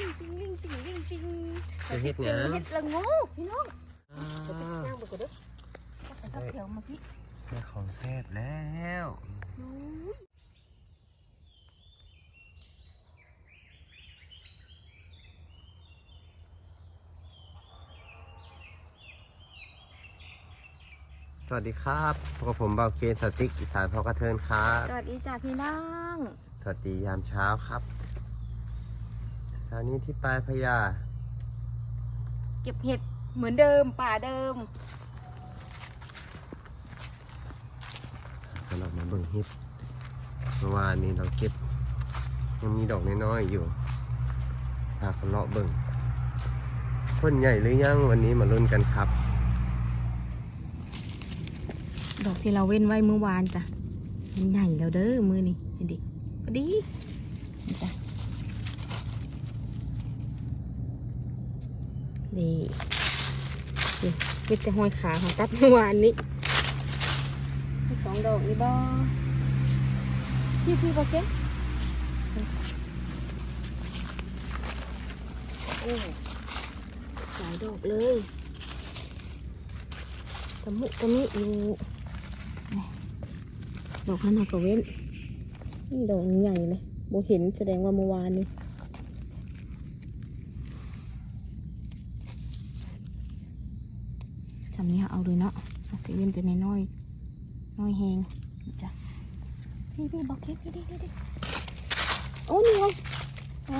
ลิงจริงลิงจริงลิงจริงจะเฮ็ดหเจยัองเห็ดละโงูพี่น้องอ่าเดี๋ยวไปย่างไปก่อนเด้อถ้าเขียวมาพี่ได้ของแซ่บแล้วอืมสวัสดีครับพบกับผมเบาเคนสติ๊กอีสานพอกระเทินครับ สวัสดีจ้าพี่น้อง สวัสดียามเช้าครับ เช้านี้ที่ปลายพระยาเก็บเห็ดเหมือนเดิมป่าเดิมสำหรับมาเบิ่งเฮ็ดเมื่อวานนี้เราเก็บ ยังมีดอกน้อยๆอยู่พากันเลาะเบิ่งพ่นใหญ่หรือยังวันนี้มาลุ้นกันครับ ดอกที่เราเว้นไว้เมื่อวานจ้ะมันใหญ่แล้วเด้อมือนี่เห็นดิพอดีนี่จ้ะ นี่นี่มีแต่ห้อยขาของตัดเมื่อวานนี้มีสองดอกนี่บอพี่พี่บอกเก็บโอ้หลายดอกเลยตะมุตะมิอยู่นี่ดอกนั้นเอากระเว้นนี่ดอกนี้ใหญ่เลยโบเห็นแสดงว่าเมื่อวานนี้จำนี้เอาเลยเนาะเอา สีเว้นตัวน้อยๆน้อยแหงนี่จ้ะพี่พี่บอกเก็บพี่ดิพี่ดิโอ้นี่ไงอ๋อ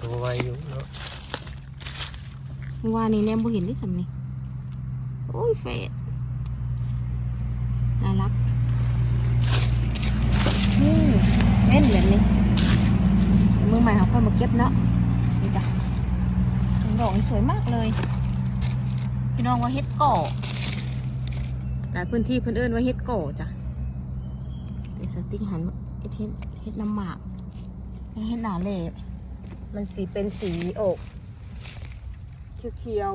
ตัวไวอยู่เนาะเมื่อวานนี้แนมบ่เห็นได้สำนี่โอ้ยเฟดน่ารักนี่เล่นแบบนี้มือใหม่เขาค่อยมาเก็บเนาะนี่จ้ะดอกนี่สวยมากเลย พี่น้องว่าเฮ็ดก่อหลายพื้นที่เพิ่นเอิ้นว่าเฮ็ดก่อจ้ะเดี๋ยวสติ๊กหันมาเฮ็ดเฮ็ดเฮ็ดน้ำหมากเฮ็ดหนาเล่มันสีเป็นสีโอกเขียว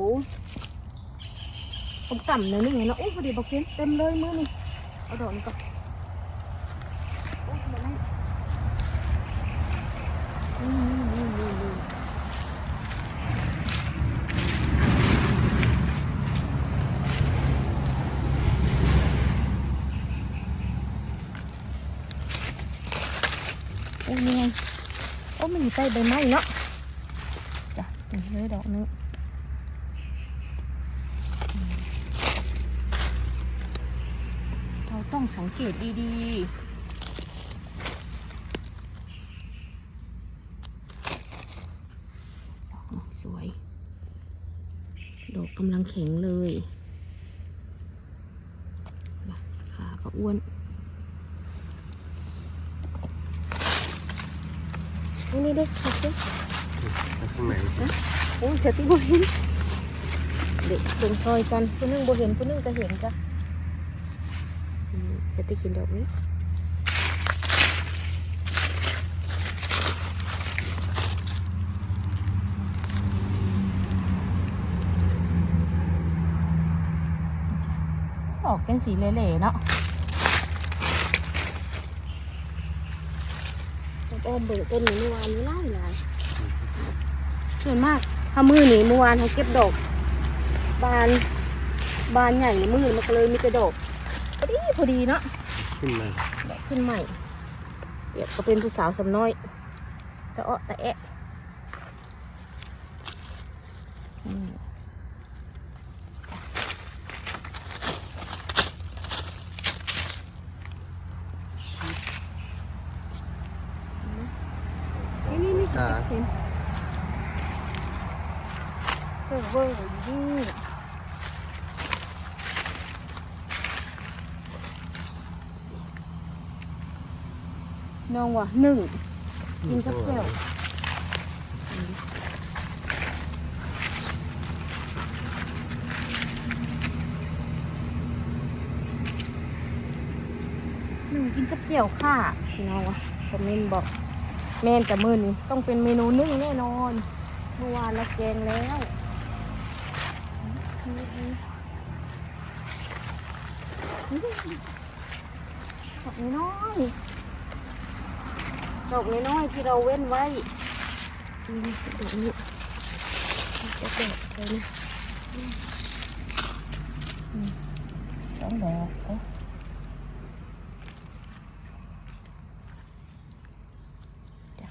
ๆผมต่ำเลยนี่ไงเนาะโอ้พอดีบอกเพี้ยนเต็มเลยมือนี่เอาดอกนี้ก่อนโอ้ยมาไล่นี่นี่นี่นี่โอ้ยนี่ไงโอ้มันอยู่ ใบไม้เนาะจ้ะนี่เลยดอกนึงเราต้องสังเกตดีๆดอกสวยดอกกำลังแข็งเลยน่ะขาก็อ้วน นนี้เด็กค่ะเด็กข้างในโอ้ยเธอที่บ่เห็นเด็กเพิ่งซอยกันผู้หนึงบ่เห็นผู้หนึงก็เห็นจ้ะอืมเธอที่กินดอกนี้ออกเป็นสีเหล่ๆเนาะอ้อม เบิกต้นนี้เมื่อวานนี้ไล่หลายส่วนมากถ้ามือหนีเมื่อวานเขาเก็บดอก บาน บานใหญ่เลยมือมันก็เลยมีแต่ดอกพอดีพอดีเนาะขึ้นมาดอกขึ้นใหม่เดี๋ยวก็เป็นผู้สาวสำน้อยแต่อ้อแต่แอะ นี่ตาเห็นเออเวอร์อยู่นี่น้องว่ะหนึ่งกินกับแก้วหนึ่งกินกับแก้วค่ะพี่น้องว่ะคอมเมนต์บอก แม่นแต่มื้อนี้ต้องเป็นเมนูนึ่งแน่นอนเมื่อวานเราแกงแล้วขอบน้อยดอกน้อยที่เราเว้นไว้นี่ดอกนี้ดอกดอกเลยนะอืมสองดอกเอาจ้ะ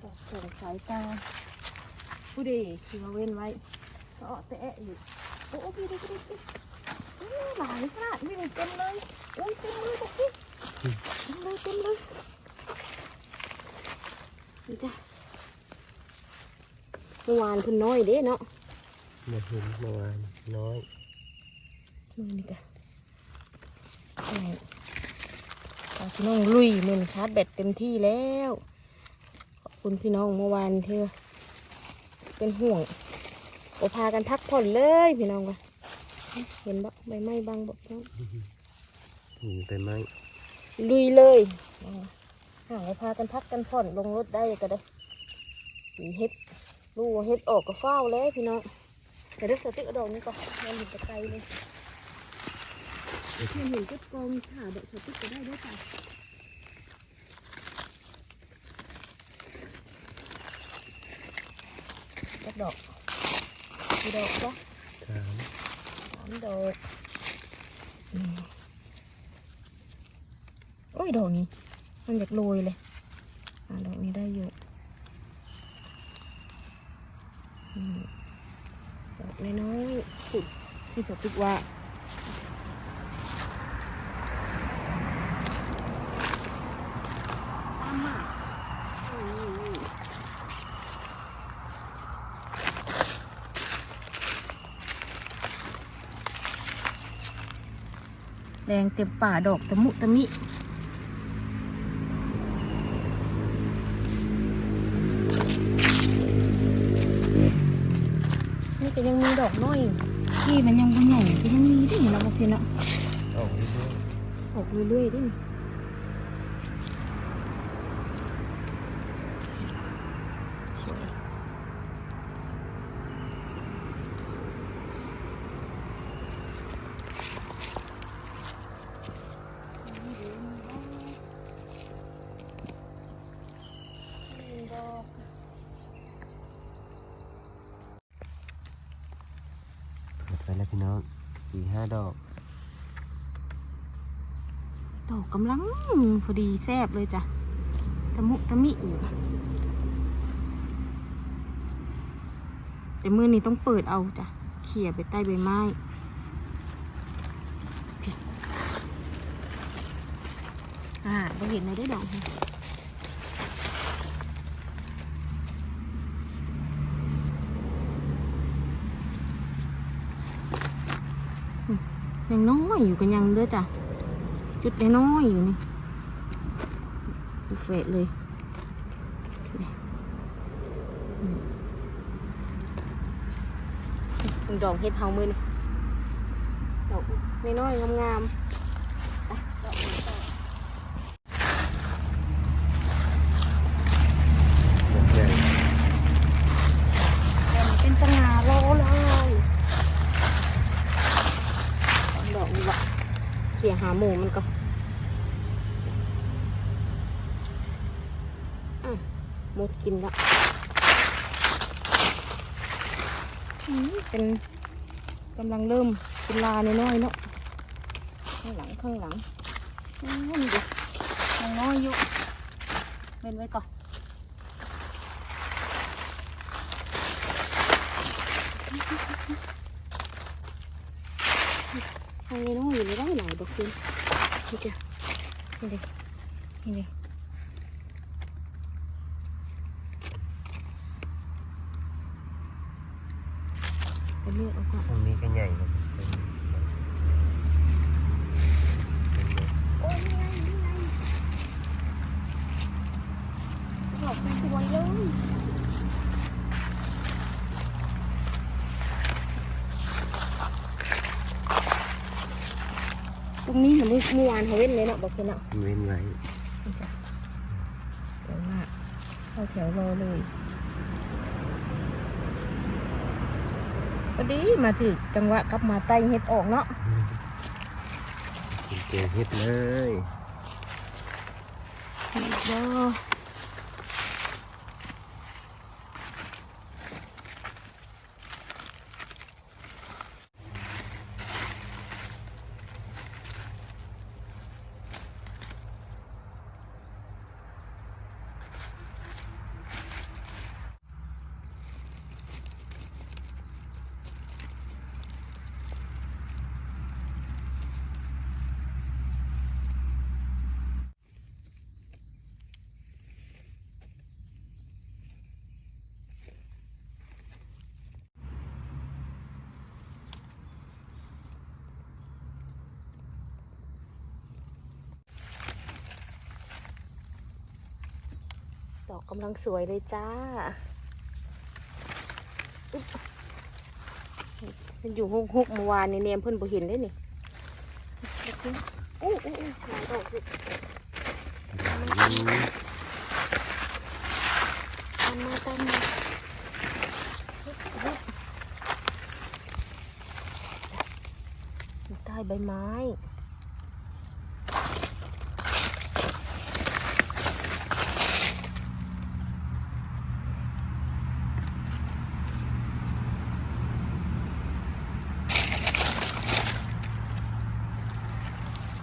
ดอกส่งสายตาผู้ดีที่เราเว้นไว้ก็แตะอยู่โอ้พี่ดิพี่ดิโอ้หลายขนาดนี่เต็มเลยโอ้ยเต็มเลยบอกพี่เต็มเลยเต็มเลยนี่จ้ะเมื่อวานเพิ่นน้อยเด้เนาะเมื่อเห็นเมื่อวานน้อยมือนี่จ้ะนี่เอาพี่น้องลุยมือชาร์จแบตเต็มที่แล้ว คุณพี่น้องเมื่อวานที่เป็นห่วงโอพากันพักผ่อนเลยพี่น้องว่ะเห็นบ่ใบไม้บางบ่พี่น้องมีไปไหมลุยเลยหาพากันพักกันผ่อนลงรถได้ก็ได้มีเฮ็ดลูกเฮ็ดออกก็เฝ้าแล้วพี่น้องแต่เด็กสติกเอาดอกนี้ก่อนมันเห็นตะไคร้เลยมันเห็นจุดกองถ่าดอกสติกก็ได้ด้วยค่ะ จักดอกกี่ดอกจ้ะสามสามดอกอืมโอ้ยดอกนี้ มันอยากโรยเลยอ่าดอกนี้ได้อยู่อืมดอกน้อยๆสุดที่สติกว่า แดงเต็มป่าดอกตะมุตะมินี่ก็ยังมีดอกน้อยอยู่ที่มันยังบ่ใหญ่ก็ยังมีด้วยนะบางทีเนาะออกเรื่อยออกเรื่อยๆด้วยสวยดอก ๆเปิดไป แล้วพี่น้องสี่ห้าดอก ดอกกำลังพอดีแซบเลยจ้ะตะมุตะมิอยู่แต่มือนี้ต้องเปิดเอาจ้ะเขี่ยไปใต้ใบไม้อ่าเราเห็นเลยได้ดอกนี่อื ยังน้อยอยู่กันยังเด้อจ้ะ จุดน้อยอยู่นี่เฟะเลยดอกเห็ดเฮามือนี่ดอกน้อยๆงามๆไปดอกนี้ต่อ ดอกใหญ่ แต่มันเป็นสง่าโลเลยดอกนี้วะียหาหมูมันก็อะหมดกินละเป็นกำลังเริ่มเป็นลาน้อยเนาะข้างหลังข้างหลังนี่ดิยังน้อยอยู่เว้นไว้ก่อน ทางนี้น้องอยู่ไม่ได้หลายบอกคุณนี่จ้ะนี่ดินี่ดิไปเลือกเอาก่อนตรงนี้ก็ใหญ่เลย โอ้ยนี่ไงนี่ไงดอกสวยๆเลยตรงนี้ เหมือนเมื่อวานเขาเว้นเลยเนาะบอกคุณเนาะเว้นไว้นี่จ้ะสวยมากเข้าแถวรอเลยพอดีมาถึงจังหวะกลับมาไต่เห็ดออกเนาะกินเกลือเฮ็ดเลยนี่บ่ด อกกำลังสวยเลยจ้ามันอยู่หกหกเมื่อวานในี่เนมเพิ่อนบ่เห็นได้นี่อู้อู้อู้หลายดอกสิตามมาตามมาใต้ใบไม้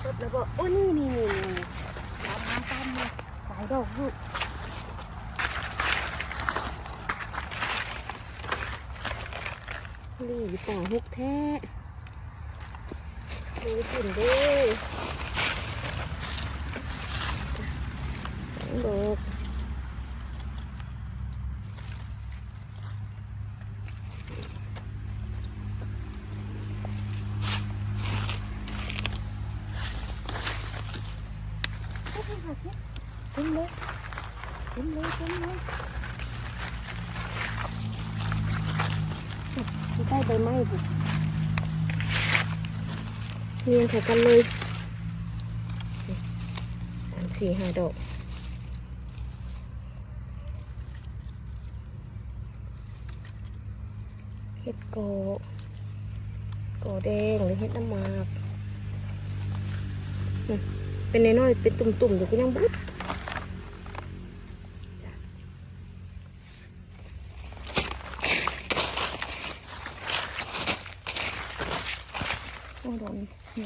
ปุ๊บแล้วก็โอ้นี่นี่นี่นี่ตามมาตามมาสายดอกลูกนี่อยู่ป่าฮก แท้ดูกลิ่นด้สองดอก เรียงแถวกันเลยสามสี่ห้าดอกเห็ดโกโกแดงหรือเห็ดน้ำมากเป็นน้อยๆเป็นตุ่มๆอยู่ก็ยังบุดจ้ะโอ้โดนเหนียวแล้ว ดอก พอ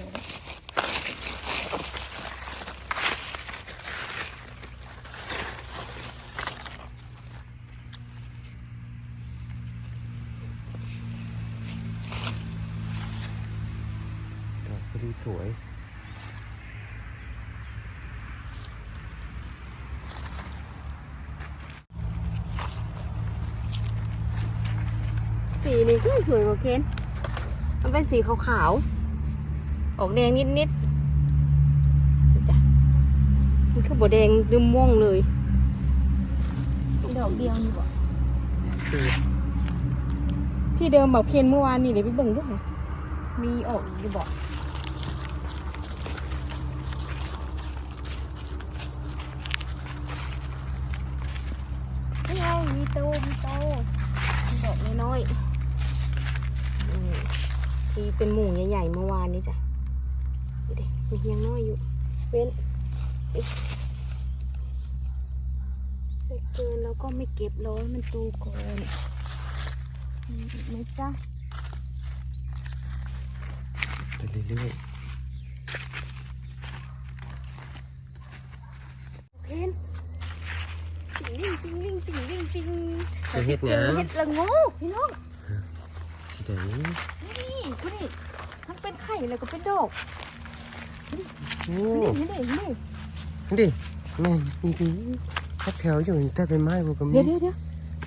ดีสวยสีนี่สวยสวยกว่าเคนมันเป็นสีขาวๆ ออกแดงนิดๆนี่จ้ะมันคือบแดงดืมม่วงเลยดอกเดียวนี่บ่คือที่เดิมบอกเคนเมื่อวานนี่เดี๋ยวไปเบิ่งด้วยนะมีออกอีกอยู่บอกนี่ไงมีโตมีโตมีดอกน้อยๆอืมที่เป็นหมู่ใหญ่ๆเมื่อวานนี้จ้ะ ดูดิมียังน้อยอยู่ เว้นอิ๊ะไม่เกินแล้วก็ไม่เก็บร้อยมันตูก่อนมีอีกไหมจ๊ะไปเรื่อยเพนจริงจริงจริงจริงจริงจริงๆจะเฮ็ดหเจยัองเห็ดละโงูพี่น้องที่ไหนนี่คุณนี่ทั้งเป็นไข่แล้วก็เป็นดอก โอ้นี่นี่นี่ดิแม่นอีดีพักแถวอยู่แต่เป็นไม้พวกก็มีเดี๋ยวเดี๋ยวเดี๋ยว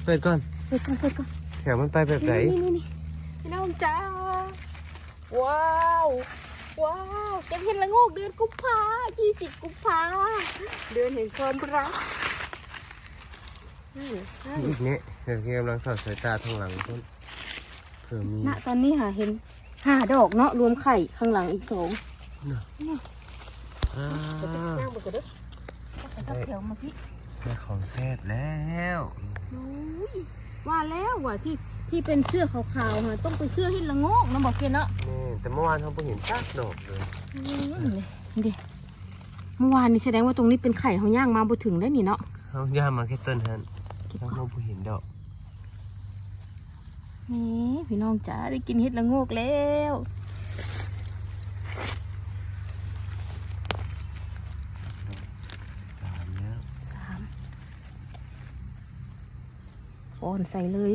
เปิดก่อนเปิดก่อนเปิดก่อนแถวมันไปแบบไหนนี่นี่นี่พี่น้องจ้าว้าวว้าวเก็บเห็ดละโงกเดือนกุมภายี่สิบกุมภาเดือนแห่งความรักอีกเนี้ยเดี๋ยวกำลังสอดสายตาทางหลังเพิ่นเผื่อมีณตอนนี้หาเห็นห้าดอกเนาะรวมไข่ข้างหลังอีกสอง อ่าเดี๋ยวจะนั่งบนกระดึ๊บเอาแถวมาพี่ได้ของแซ่บแล้วโอ้ยว่าแล้วว่าที่ที่เป็นเสื้อขาวๆฮะต้องไปเสื้อให้ละโงกนะบอกเกนเนาะนี่แต่เมื่อวานเขาเพิ่งเห็นซากดอกเลยอืมนี่ดิเมื่อวานนี้แสดงว่าตรงนี้เป็นไข่เขาย่างมาบ่ถึงได้นี่เนาะเขาย่ามาแค่ต้นฮันเขาเขาเพิ่งเห็นดอกนี่พี่น้องจ๋าได้กินเห็ดละโงกแล้ว สามแล้ว สาม ป้อนใส่เลย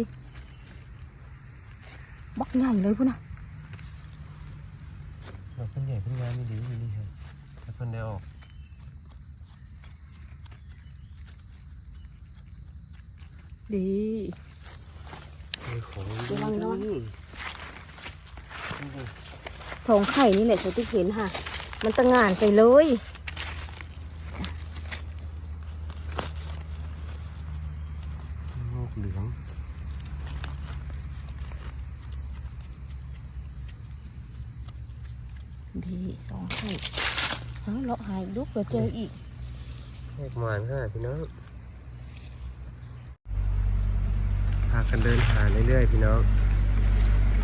บักใหญ่เลยพุ่นนะดอกเพิ่นใหญ่เพิ่นงามไม่ดีอยู่นี่ครับแล้วเพิ่นได้ออกดีมีของระวังระวังนี่สองไข่นี่แหละใส่ที่เห็นค่ะ มันตะงานใส่เลย ลูก เหลือง ดีสองไข่เอ้าเลาะหายดุกเดี๋ยวเจออีกแยกหวานค่ะพี่น้อง พากันเดินหาเรื่อยๆพี่น้อง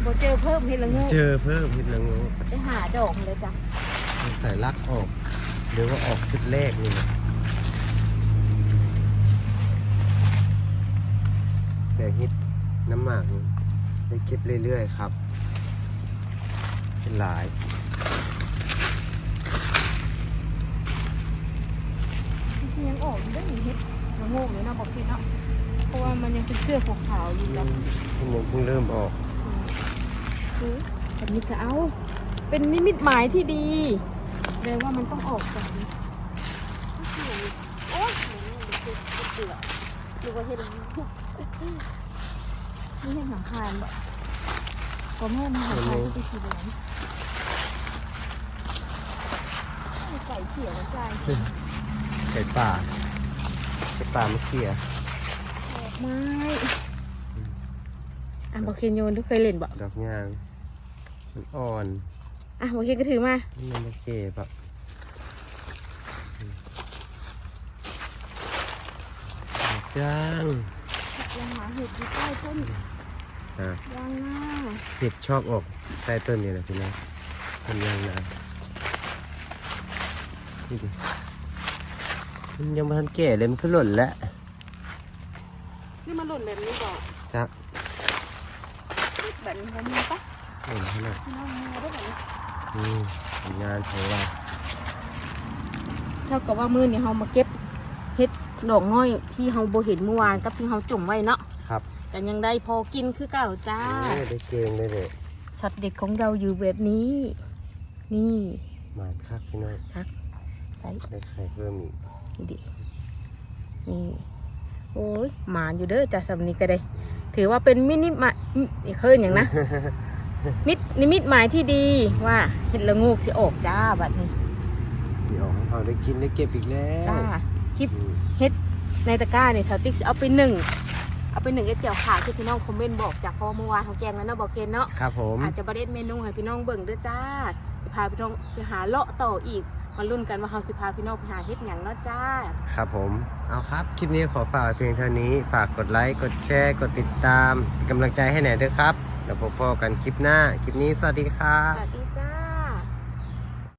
บ่เจอเพิ่มเห็ดละโงกเจอเพิ่มมิดละงูไปหาดอกเลยจ้ะใส่ลักออกหรือว่าออกชุดแรกนี่นะ แต่ฮิตน้ำหมากนี่ได้เก็บเรื่อยๆครับ เป็นหลายที่ยังออกได้อยู่เห็ดละโงกเลยนะบอกพี่เนาะเพราะว่ามันยังเป็นเสื้อขาวๆอยู่จ้ะที่มันเพิ่งเริ่มออกคือแบบนี้ก็เอาเป็นนิมิตหมายที่ดีแปลว่ามันต้องออกจากนี้โอ๊ยเดี๋ยวเดี๋ยวเดี๋ยวเดี๋ยวหรือว่าเห็ดอะไร นี่เห็ดหางคานแบบผมแม่มันหางคานที่เป็นสีเหลืองมีไก่เขียวนะจ๊ะไก่ป่าไก่ป่าไม่เขี่ยดอกไม้อะบอกเคนโยนทุกเคยเล่นบ่ดอกยางมันอ่อน อะบอกเคนก็ถือมามันไม่เก็บอะดอกยาง ยังหาเห็ดอยู่ใต้ต้นอะยางหน้าเห็ดชอบออกใต้ต้นนี่แหละพี่น้องต้นยางนานี่ดิมันยังไม่ทันแก่เลยมันก็หล่นแล้วนี่มันหล่นแบบนี้ก่อนจ้ะแบบนี้เขามีปะหล่นขนาดพี่น้องมีได้แบบนี้นี้ผลงานของเราเท่ากับว่ามือนี่เรามาเก็บเห็ด ดอกน้อยที่เราโบเห็นเมื่อวานกับที่เราจุ่มไว้เนาะครับแต่ยังได้พอกินคือเก่าจ้าโอ้ได้เก่งเลยเลยช็อตเด็ดของเราอยู่แบบนี้ นี่หมานคักพี่น้องใส่ได้ไข่เพิ่มอีกนี่ดินี่โอ้ยหมานอยู่เด้อจ้าสำนีก็ได้ ถือว่าเป็นมินิมาอีกเคลื่อนอย่างนะมิดนิมิตหมายที่ดีว่าเห็ดละงูกสิออกจ้าบัดนี้มีออกให้เราได้กินได้เก็บอีกแล้วจ้าคลิปนี่ เฮ็ดในตะกร้าเนี่ยสาวติ๊กสิเอาไปหนึ่งเอาไปหนึ่งไอ้เจียวขาที่พี่น้องคอมเมนต์บอกจากเพอเมื่อวานเขาแกงแล้วเนาะบอกเกณฑ์เนาะครับผมอาจจะประเด็นเมนูให้พี่น้องเบิ่งด้วยจ้าจะพาพี่น้องไปหาเลาะต่ออีกมาลุ้นกันว่าเขาสิพาพี่น้องไปหาเฮ็ดหยังเนาะจ้า ครับผมเอาครับคลิปนี้ขอฝากไว้เพียงเท่านี้ฝากกดไลค์กดแชร์กดติดตามเป็นกำลังใจให้หน่อยด้วยครับแล้วพบกันคลิปหน้าคลิปนี้สวัสดีครับสวัสดีจ้า